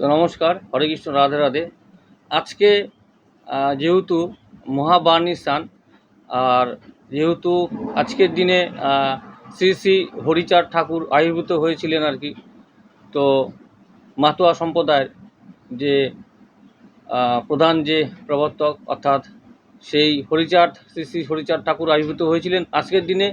তো নমস্কার, হরে কৃষ্ণ, রাধে রাধে। আজকে যেহেতু মহাবাণী স্থান আর যেহেতু আজকের দিনে শ্রী শ্রী হরিচাঁদ ঠাকুর আবির্ভূত হয়েছিলেন আর কি, তো মাতোয়া সম্প্রদায়ের যে প্রধান যে প্রবর্তক, অর্থাৎ সেই হরিচাঁদ, শ্রী শ্রী হরিচাঁদ ঠাকুর আবির্ভূত হয়েছিলেন, আজকের দিনে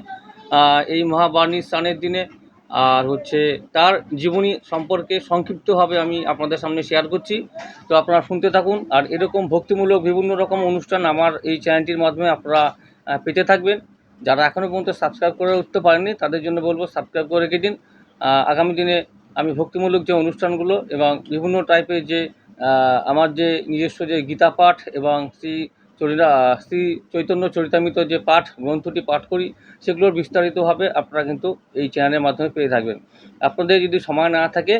এই মহাবাণী স্থানের দিনে আর হচ্ছে তার জীবনী সম্পর্কে সংক্ষিপ্তভাবে আমি আপনাদের সামনে শেয়ার করছি। তো আপনারা শুনতে থাকুন, আর এরকম ভক্তিমূলক বিভিন্ন রকম অনুষ্ঠান আমার এই চ্যানেলটির মাধ্যমে আপনারা পেতে থাকবেন। যারা এখনও পর্যন্ত সাবস্ক্রাইব করে উঠতে পারেননি, তাদের জন্য বলব সাবস্ক্রাইব করে রেখে দিন। আগামী দিনে আমি ভক্তিমূলক যে অনুষ্ঠানগুলো এবং বিভিন্ন টাইপের যে আমার যে নিজস্ব যে গীতা পাঠ এবং শ্রী চরিতা শ্রী চৈতন্য চরিতামৃত যে পাঠ, গ্রন্থটি পাঠ করি, সেগুলোর বিস্তারিতভাবে আপনারা কিন্তু এই চ্যানেলের মাধ্যমে পেয়ে থাকবেন। আপনাদের যদি সময় না থাকে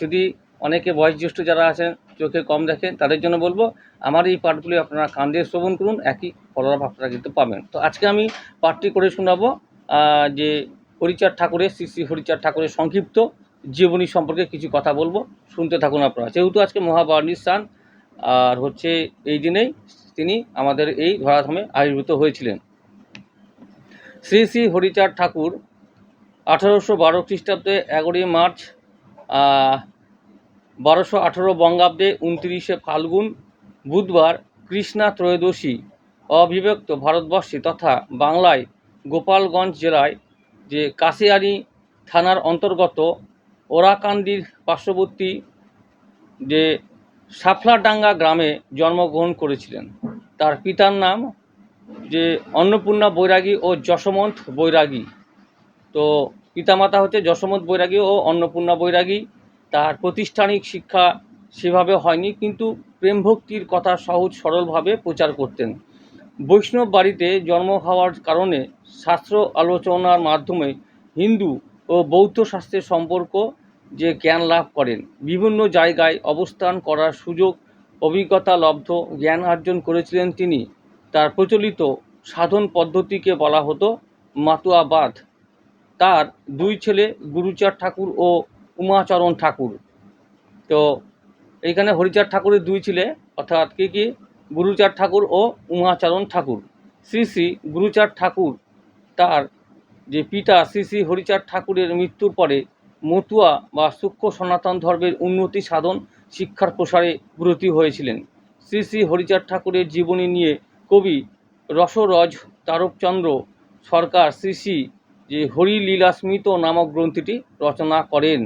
যদি অনেকে বয়োজ্যেষ্ঠ যারা আছেন, চোখে কম দেখেন, তাদের জন্য বলব, আমার এই পাঠগুলি আপনারা কান দিয়ে শ্রবণ করুন, একই ফললাভ আপনারা কিন্তু পাবেন। তো আজকে আমি পাঠটি করে শোনাবো যে হরিচাঁদ ঠাকুরের, শ্রী শ্রী হরিচাঁদ ঠাকুরের সংক্ষিপ্ত জীবনী সম্পর্কে কিছু কথা বলব, শুনতে থাকুন আপনারা। যেহেতু আজকে মহাবাণী স্থান আর হচ্ছে এই দিনেই তিনি আমাদের এই ধরাধামে আবির্ভূত হয়েছিলেন। শ্রী শ্রী হরিচাঁদ ঠাকুর আঠারোশো বারো খ্রিস্টাব্দে এগারোই মার্চ বারোশো আঠেরো বঙ্গাব্দে উনত্রিশে ফাল্গুন বুধবার কৃষ্ণা ত্রয়োদশী অবিভক্ত ভারতবর্ষে তথা বাংলায় গোপালগঞ্জ জেলায় যে কাশিয়ারি থানার অন্তর্গত ওরাকান্দির পার্শ্ববর্তী যে সাফলাডাঙ্গা গ্রামে জন্মগ্রহণ করেছিলেন। তার পিতার নাম যে অন্নপূর্ণা বৈরাগী ও যশোমন্ত বৈরাগী। তো পিতামাতা হচ্ছে যশোমন্ত বৈরাগী ও অন্নপূর্ণা বৈরাগী। তার প্রতিষ্ঠানিক শিক্ষা সেভাবে হয়নি, কিন্তু প্রেম ভক্তির কথা সহজ সরলভাবে প্রচার করতেন। বৈষ্ণব বাড়িতে জন্ম হওয়ার কারণে শাস্ত্র আলোচনার মাধ্যমে হিন্দু ও বৌদ্ধ শাস্ত্রের সম্পর্ক যে জ্ঞান লাভ করেন। বিভিন্ন জায়গায় অবস্থান করার সুযোগ, অভিজ্ঞতা লব্ধ জ্ঞান অর্জন করেছিলেন তিনি। তার প্রচলিত সাধন পদ্ধতিকে বলা হতো মাতুয়াবাদ। তার দুই ছেলে গুরুচার ঠাকুর ও উমাচরণ ঠাকুর। তো এইখানে হরিচার ঠাকুরের দুই ছেলে, অর্থাৎ কি কি? গুরুচার ঠাকুর ও উমাচরণ ঠাকুর। শ্রী শ্রী গুরুচার ঠাকুর, তার যে পিতা শ্রী শ্রী হরিচাঁদ ঠাকুরের মৃত্যুর পরে মতুয়া বা সূক্ষ্ম সনাতন ধর্মের উন্নতি সাধন শিক্ষার প্রসারে ব্রতী হয়েছিলেন। শ্রী শ্রী হরিচাঁদ ঠাকুরের জীবনী নিয়ে কবি রসরজ তারকচন্দ্র সরকার শ্রী শ্রী যে হরিলীলা স্মৃত নামক গ্রন্থটি রচনা করেন।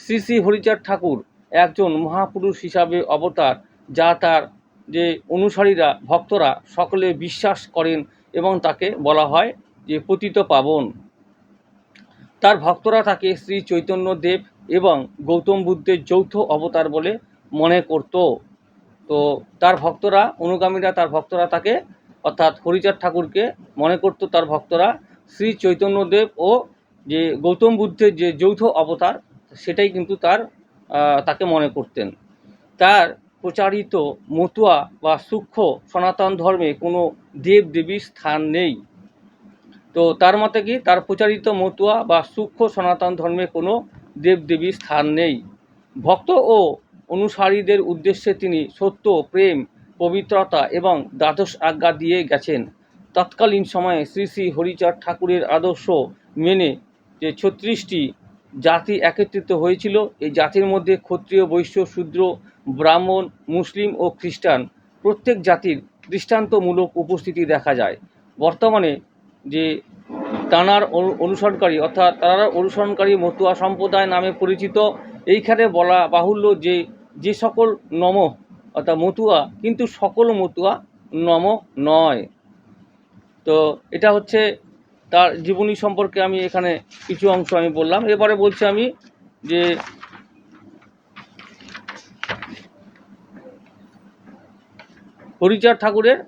শ্রী শ্রী হরিচাঁদ ঠাকুর একজন মহাপুরুষ হিসাবে অবতার, যা তার যে অনুসারীরা, ভক্তরা সকলে বিশ্বাস করেন এবং তাকে বলা হয় যে পতিত পাবন। তার ভক্তরা তাকে শ্রী চৈতন্য দেব এবং গৌতম বুদ্ধের যৌথ অবতার বলে মনে করত। তো তার ভক্তরা, অনুগামীরা তার ভক্তরা তাকে, অর্থাৎ হরিচাঁদ ঠাকুরকে মনে করত তার ভক্তরা শ্রী চৈতন্যদেব ও যে গৌতম বুদ্ধের যে যৌথ অবতার, সেটাই কিন্তু তার তাকে মনে করতেন। তার প্রচারিত মতুয়া বা সূক্ষ্ম সনাতন ধর্মে কোনো দেব দেবীর স্থান নেই। তো তার মতে কি, তার প্রচারিত মতুয়া বা সূক্ষ্ম সনাতন ধর্মে কোনো দেবদেবীর স্থান নেই। ভক্ত ও অনুসারীদের উদ্দেশ্যে তিনি সত্য, প্রেম, পবিত্রতা এবং দ্বাদশ আজ্ঞা দিয়ে গেছেন। তৎকালীন সময়ে শ্রী শ্রী হরিচাঁদ ঠাকুরের আদর্শ মেনে যে ছত্রিশটি জাতি একত্রিত হয়েছিল, এই জাতির মধ্যে ক্ষত্রিয়, বৈশ্য, শূদ্র, ব্রাহ্মণ, মুসলিম ও খ্রিস্টান প্রত্যেক জাতির দৃষ্টান্তমূলক উপস্থিতি দেখা যায়। বর্তমানে যে তানার অনু- অনুসরণকারী, অর্থাৎ তানার অনুসরণকারী মতুয়া সম্প্রদায় নামে পরিচিত এইখানে বলা বাহুল্য যে যে সকল নম, অর্থাৎ মতুয়া, কিন্তু সকল মতুয়া নম নয়। তো এটা হচ্ছে তার জীবনী সম্পর্কে আমি এখানে কিছু অংশ আমি বললাম। এবারে বলছি আমি যে, হরিচাঁদ ঠাকুরের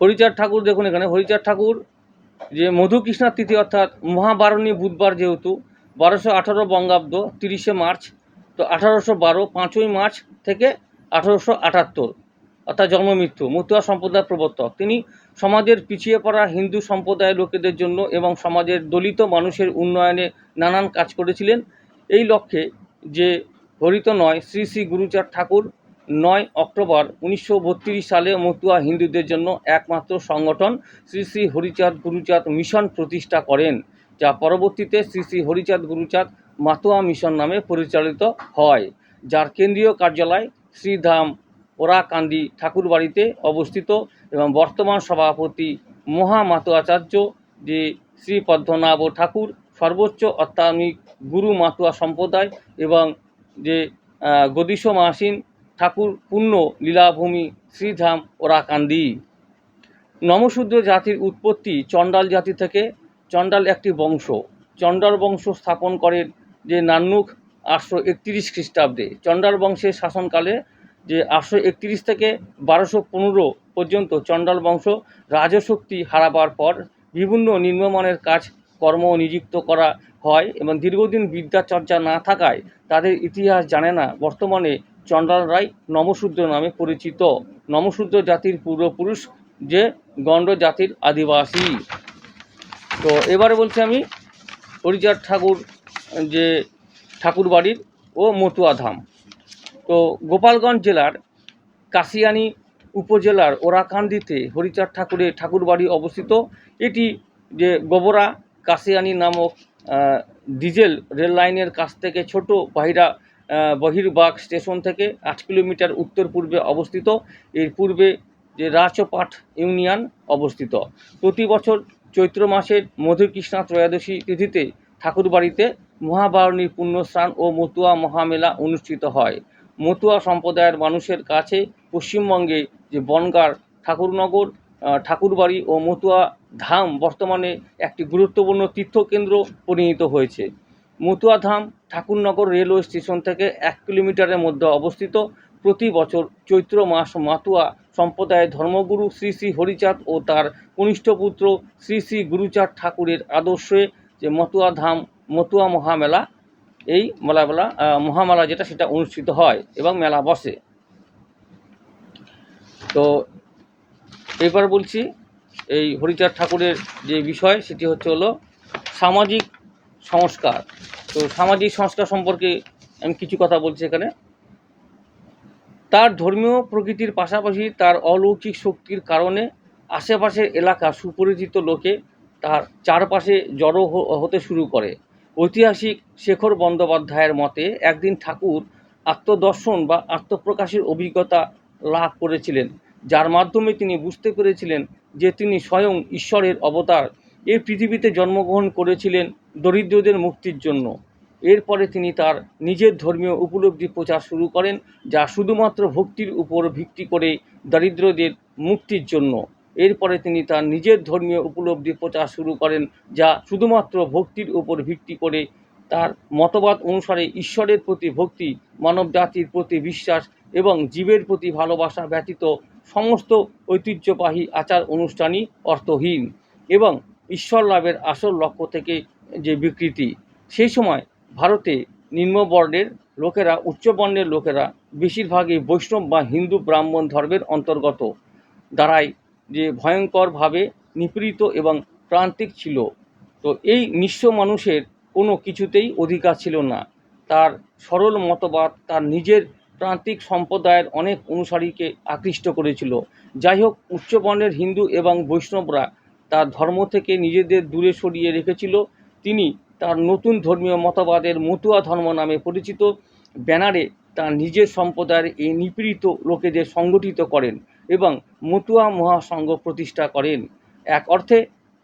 হরিচাঁদ ঠাকুর, দেখুন এখানে, হরিচাঁদ ঠাকুর, যে মধুকৃষ্ণার তিথি অর্থাৎ মহাবারণী বুধবার যেহেতু, বারোশো আঠারো বঙ্গাব্দ তিরিশে মার্চ, তো আঠারোশো বারো পাঁচই মার্চ থেকে আঠারোশো আটাত্তর, অর্থাৎ জন্ম মৃত্যু সম্প্রদায়ের প্রবর্তক। তিনি সমাজের পিছিয়ে পড়া হিন্দু সম্প্রদায়ের লোকেদের জন্য এবং সমাজের দলিত মানুষের উন্নয়নে নানান কাজ করেছিলেন। এই লক্ষ্যে যে হরিত নয়, শ্রী শ্রী গুরুচাঁদ ঠাকুর নয় অক্টোবর উনিশশো বত্রিশ সালে মতুয়া হিন্দুদের জন্য একমাত্র সংগঠন শ্রী শ্রী হরিচাঁদ গুরুচাঁদ মিশন প্রতিষ্ঠা করেন, যা পরবর্তীতে শ্রী শ্রী হরিচাঁদ গুরুচাঁদ মাতুয়া মিশন নামে পরিচালিত হয়, যার কেন্দ্রীয় কার্যালয় শ্রীধাম ওরাকান্দি ঠাকুরবাড়িতে অবস্থিত এবং বর্তমান সভাপতি মহামাতোয়াচার্য যে শ্রী পদ্মনাভ ঠাকুর, সর্বোচ্চ অত্যাধুনিক গুরু মাতুয়া সম্প্রদায় এবং যে গদিস মাসিন ঠাকুর পূর্ণ লীলাভূমি, শ্রীধাম, ওরাকান্দি। নমশূদ্র জাতির উৎপত্তি চণ্ডাল জাতি থেকে। চণ্ডাল একটি বংশ। চণ্ডাল বংশ স্থাপন করেন যে নান্নুক আটশো একত্রিশ খ্রিস্টাব্দে। চণ্ডাল বংশের শাসনকালে যে আটশো একত্রিশ থেকে বারোশো পনেরো পর্যন্ত চণ্ডাল বংশ রাজশক্তি হারাবার পর বিভিন্ন নিম্নমানের কাজ কর্ম নিযুক্ত করা হয় এবং দীর্ঘদিন বিদ্যাচর্চা না থাকায় তাদের ইতিহাস জানে না। বর্তমানে চণ্ডালরাই নমশূদ্র নামে পরিচিত। নমশূদ্র জাতির পূর্বপুরুষ যে গণ্ড জাতির আদিবাসী। তো এবারে বলছি আমি, হরিচাঁদ ঠাকুর, যে ঠাকুরবাড়ির ও মতুয়া ধাম। তো গোপালগঞ্জ জেলার কাশিয়ানি উপজেলার ওরাকান্দিতে হরিচাঁদ ঠাকুরের ঠাকুরবাড়ি অবস্থিত। এটি যে গোবরা কাশিয়ানি নামক ডিজেল রেল লাইনের কাছ থেকে ছোট বাহিরা বহির্বাগ স্টেশন থেকে আট কিলোমিটার উত্তর পূর্বে অবস্থিত। এর পূর্বে যে রাচপাট ইউনিয়ন অবস্থিত। প্রতি বছর চৈত্র মাসের মধুকৃষ্ণা ত্রয়োদশী তিথিতে ঠাকুরবাড়িতে মহাবারণী পুণ্যস্নান ও মতুয়া মহামেলা অনুষ্ঠিত হয়। মতুয়া সম্প্রদায়ের মানুষের কাছে পশ্চিমবঙ্গে যে বনগাঁ ঠাকুরনগর ঠাকুরবাড়ি ও মতুয়া ধাম বর্তমানে একটি গুরুত্বপূর্ণ তীর্থকেন্দ্র পরিণত হয়েছে। মতুয়া ধাম ঠাকুরনগর রেলওয়ে স্টেশন থেকে এক কিলোমিটারের মধ্যে অবস্থিত। প্রতি বছর চৈত্র মাস মাতুয়া সম্প্রদায়ের ধর্মগুরু শ্রী শ্রী হরিচাঁদ ও তার কনিষ্ঠ পুত্র শ্রী শ্রী গুরুচাঁদ ঠাকুরের আদর্শে যে মতুয়া ধাম মতুয়া মহামেলা এই আহ, মহামেলা যেটা সেটা অনুষ্ঠিত হয় এবং মেলা বসে। তো এবার বলছি এই হরিচাঁদ ঠাকুরের যে বিষয় সেটি হচ্ছে হলো সামাজিক সংস্কার। তো সামাজিক সংস্কার সম্পর্কে আমি কিছু কথা বলছি এখানে। তার ধর্মীয় প্রকৃতির পাশাপাশি তার অলৌকিক শক্তির কারণে আশেপাশের এলাকা সুপরিচিত লোকে তার চারপাশে জড়ো হতে শুরু করে। ঐতিহাসিক শেখর বন্দ্যোপাধ্যায়ের মতে একদিন ঠাকুর আত্মদর্শন বা আত্মপ্রকাশের অভিজ্ঞতা লাভ করেছিলেন, যার মাধ্যমে তিনি বুঝতে পেরেছিলেন যে তিনি স্বয়ং ঈশ্বরের অবতার এই পৃথিবীতে জন্মগ্রহণ করেছিলেন দরিদ্রদের মুক্তির জন্য। এরপরে তিনি তার নিজের ধর্মীয় উপলব্ধি প্রচার শুরু করেন, যা শুধুমাত্র ভক্তির উপর ভিত্তি করে দরিদ্রদের মুক্তির জন্য। এরপরে তিনি তার নিজের ধর্মীয় উপলব্ধি প্রচার শুরু করেন, যা শুধুমাত্র ভক্তির উপর ভিত্তি করে তার মতবাদ অনুসারে ঈশ্বরের প্রতি ভক্তি মানব জাতির প্রতি বিশ্বাস এবং জীবের প্রতি ভালোবাসা ব্যতীত সমস্ত ঐতিহ্যবাহী আচার অনুষ্ঠানই অর্থহীন এবং ঈশ্বর লাভের আসল লক্ষ্য থেকে যে বিকৃতি, সেই সময় ভারতে নিম্নবর্ণের লোকেরা উচ্চবর্ণের লোকেরা বেশিরভাগই বৈষ্ণব বা হিন্দু ব্রাহ্মণ ধর্মের অন্তর্গত। দ্বারাই যে ভয়ঙ্করভাবে নিপীড়িত এবং প্রান্তিক ছিল, তো এই নিঃস্ব মানুষের কোনো কিছুতেই অধিকার ছিল না। তার সরল মতবাদ, তার নিজের প্রান্তিক সম্প্রদায়ের অনেক অনুসারীকে আকৃষ্ট করেছিল। যাই হোক উচ্চবর্ণের হিন্দু এবং বৈষ্ণবরা তার ধর্ম থেকে নিজেদের দূরে সরিয়ে রেখেছিল। তিনি তার নতুন ধর্মীয় মতবাদের মতুয়া ধর্ম নামে পরিচিত। ব্যানারে তার নিজের সম্প্রদায়ের এই নিপীড়িত লোকেদের সংগঠিত করেন এবং মতুয়া মহাসংঘ প্রতিষ্ঠা করেন। এক অর্থে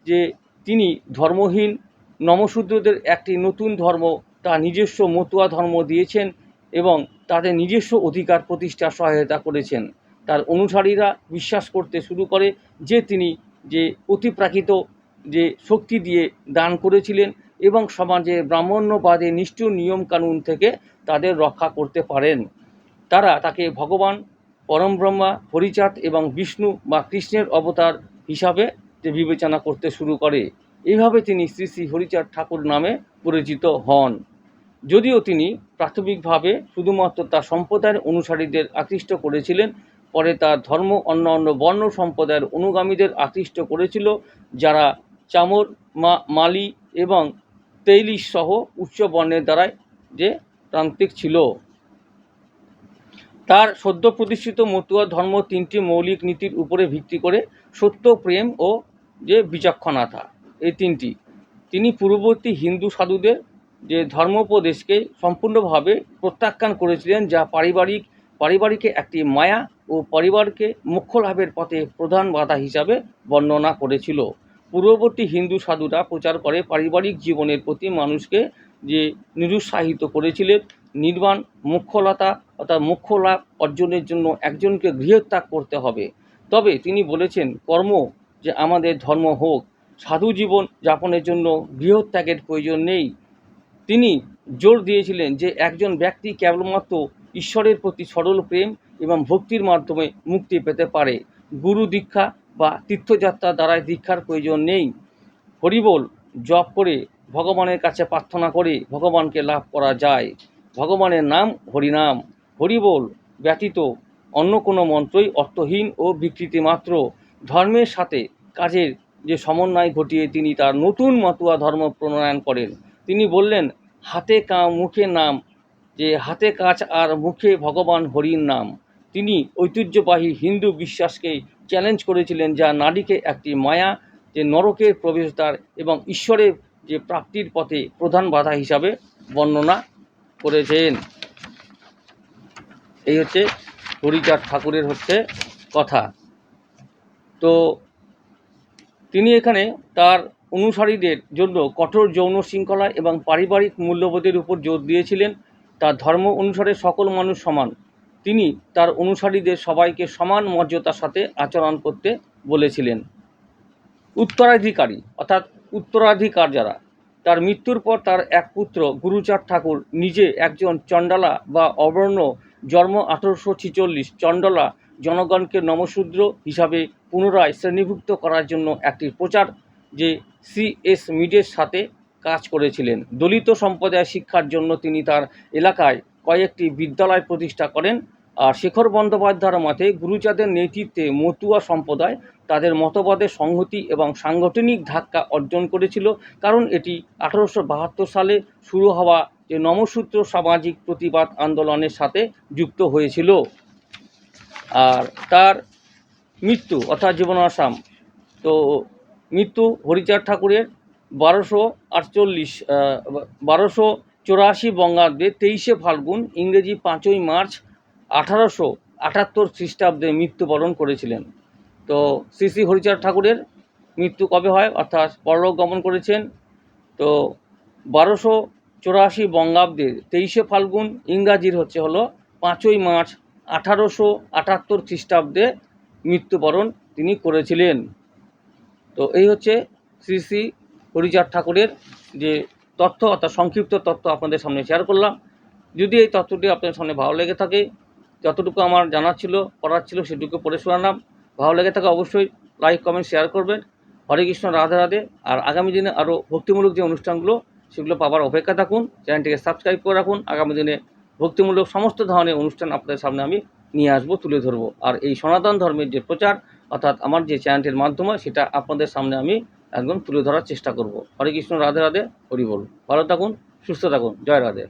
যে তিনি ধর্মহীন, নমশূদ্রদের একটি নতুন ধর্ম তার নিজস্ব মতুয়া ধর্ম দিয়েছেন এবং তাদের নিজস্ব অধিকার প্রতিষ্ঠার সহায়তা করেছেন। তার অনুসারীরা বিশ্বাস করতে শুরু করে যে তিনি যে অতিপ্রাকৃত যে শক্তি দিয়ে দান করেছিলেন এবং সমাজে ব্রাহ্মণ্যবাদে নিষ্ঠুর নিয়মকানুন থেকে তাদের রক্ষা করতে পারেন। তারা তাকে ভগবান পরমব্রহ্মা, হরিচাঁদ এবং বিষ্ণু বা কৃষ্ণের অবতার হিসাবে বিবেচনা করতে শুরু করে। এইভাবে তিনি শ্রী শ্রী হরিচাঁদ ঠাকুর নামে পরিচিত হন। যদিও তিনি প্রাথমিকভাবে শুধুমাত্র তার সম্প্রদায়ের অনুসারীদের আকৃষ্ট করেছিলেন পরে তার ধর্ম অন্য অন্য বর্ণ সম্প্রদায়ের অনুগামীদের আকৃষ্ট করেছিল, যারা চামর, মা, মালি এবং তেইলিশ সহ উচ্চ বর্ণের দ্বারাই যে প্রান্তিক ছিল। তার সদ্য প্রতিষ্ঠিত মতুয়া ধর্ম তিনটি মৌলিক নীতির উপরে ভিত্তি করে সত্য, প্রেম ও যে বিচক্ষণতা, এই তিনটি। তিনি পূর্ববর্তী হিন্দু সাধুদের যে ধর্মোপদেশকে সম্পূর্ণভাবে প্রত্যাখ্যান করেছিলেন, যা পারিবারিক পারিবারিকে একটি মায়া ও পরিবারকে মুখ্য লাভের পথে প্রধান বাধা হিসাবে বর্ণনা করেছিল। পূর্ববর্তী হিন্দু সাধুরা প্রচার করে পারিবারিক জীবনের প্রতি মানুষকে যে নিরুৎসাহিত করেছিলেন, নির্বাণ মোক্ষলতা অর্থাৎ মুখ্য লাভ অর্জনের জন্য একজনকে গৃহত্যাগ করতে হবে। তবে তিনি বলেছেন, কর্ম যে আমাদের ধর্ম হোক, সাধু জীবন যাপনের জন্য গৃহত্যাগের প্রয়োজন নেই। তিনি জোর দিয়েছিলেন যে একজন ব্যক্তি কেবলমাত্র ঈশ্বরের প্রতি সরল প্রেম এবং ভক্তির মাধ্যমে মুক্তি পেতে পারে। গুরু দীক্ষা বা তীর্থযাত্রা দ্বারাই দীক্ষার প্রয়োজন নেই। হরিবোল জপ করে ভগবানের কাছে প্রার্থনা করে ভগবানকে লাভ করা যায়। ভগবানের নাম হরিনাম। হরিবোল ব্যতীত অন্য কোনো মন্ত্রই অর্থহীন ও বিকৃতি মাত্র। ধর্মের সাথে কাজের যে সমন্বয় ঘটিয়ে তিনি তার নতুন মতুয়া ধর্ম প্রণয়ন করেন। তিনি বললেন, হাতে কা মুখে নাম যে হাতে কাজ আর মুখে ভগবান হরির নাম। তিনি ঐতিহ্যবাহী হিন্দু বিশ্বাসকে চ্যালেঞ্জ করেছিলেন যা নারীকে একটি মায়া, যে নরকের প্রবেশদ্বার এবং ঈশ্বরের যে প্রাপ্তির পথে প্রধান বাধা হিসাবে বর্ণনা করেছেন। এই হচ্ছে হরিচাঁদ ঠাকুরের হচ্ছে কথা। তো তিনি এখানে তার অনুসারীদের জন্য কঠোর যৌন শৃঙ্খলা এবং পারিবারিক মূল্যবোধের উপর জোর দিয়েছিলেন। তার ধর্ম অনুসারে সকল মানুষ সমান। তিনি তার অনুসারীদের সবাইকে সমান মর্যাদার সাথে আচরণ করতে বলেছিলেন। উত্তরাধিকারী, অর্থাৎ উত্তরাধিকার যারা, তার মৃত্যুর পর তার এক পুত্র গুরুচাঁদ ঠাকুর নিজে একজন চণ্ডালা বা অবর্ণ জন্ম আঠারোশো ছিচল্লিশ চণ্ডালা জনগণকে নমশূদ্র হিসাবে পুনরায় শ্রেণীভুক্ত করার জন্য একটি প্রচার যে সিএস মিডের সাথে করেছিলেন। দলিত সম্প্রদায় শিক্ষার জন্য তিনি তার এলাকায় কয়েকটি বিদ্যালয় প্রতিষ্ঠা করেন আর শেখর বন্দ্যোপাধ্যায়ের মতে গুরুচাঁদের নেতৃত্বে মতুয়া সম্প্রদায় তাদের মতবাদের সংহতি এবং সাংগঠনিক ধাক্কা অর্জন করেছিল। কারণ এটি আঠারোশো বাহাত্তর সালে শুরু হওয়া যে নমসূত্র সামাজিক প্রতিবাদ আন্দোলনের সাথে যুক্ত হয়েছিল। আর তার মৃত্যু, অর্থাৎ জীবনাসাম তো মৃত্যু হরিচাঁদ ঠাকুরের বারোশো আটচল্লিশ বারোশো চুরাশি বঙ্গাব্দে তেইশে ফাল্গুন ইংরেজি পাঁচই মার্চ আঠারোশো আটাত্তর খ্রিস্টাব্দে মৃত্যুবরণ করেছিলেন। তো শ্রী শ্রী হরিচাঁদ ঠাকুরের মৃত্যু কবে হয়? অর্থাৎ পরলোক গমন করেছেন। তো বারোশো চুরাশি বঙ্গাব্দে তেইশে ফাল্গুন ইংরাজির হচ্ছে হলো পাঁচই মার্চ আঠারোশো আটাত্তর খ্রিস্টাব্দে মৃত্যুবরণ তিনি করেছিলেন। তো এই হচ্ছে শ্রী শ্রী হরিচাঁদ ঠাকুরের যে তথ্য, অর্থাৎ সংক্ষিপ্ত তথ্য আপনাদের সামনে শেয়ার করলাম। যদি এই তথ্যটি আপনাদের সামনে ভালো লেগে থাকে, যতটুকু আমার জানার ছিল, পড়ার ছিল, সেটুকু পড়ে শোনালাম। ভালো লেগে থাকে অবশ্যই লাইক কমেন্ট শেয়ার করবেন। হরে কৃষ্ণ, রাধে রাধে। আর আগামী দিনে আরও ভক্তিমূলক যে অনুষ্ঠানগুলো, সেগুলো পাবার অপেক্ষা থাকুন। চ্যানেলটিকে সাবস্ক্রাইব করে রাখুন। আগামী দিনে ভক্তিমূলক সমস্ত ধরনের অনুষ্ঠান আপনাদের সামনে আমি নিয়ে আসব, তুলে ধরবো। আর এই সনাতন ধর্মের যে প্রচার, অর্থাৎ আমার যে চ্যানেলটির মাধ্যমে, সেটা আপনাদের সামনে আমি একদম তুলে ধরার চেষ্টা করব। হরে কৃষ্ণ, রাধে রাধে, হরি বল। ভালো থাকুন, সুস্থ থাকুন। জয় রাধে।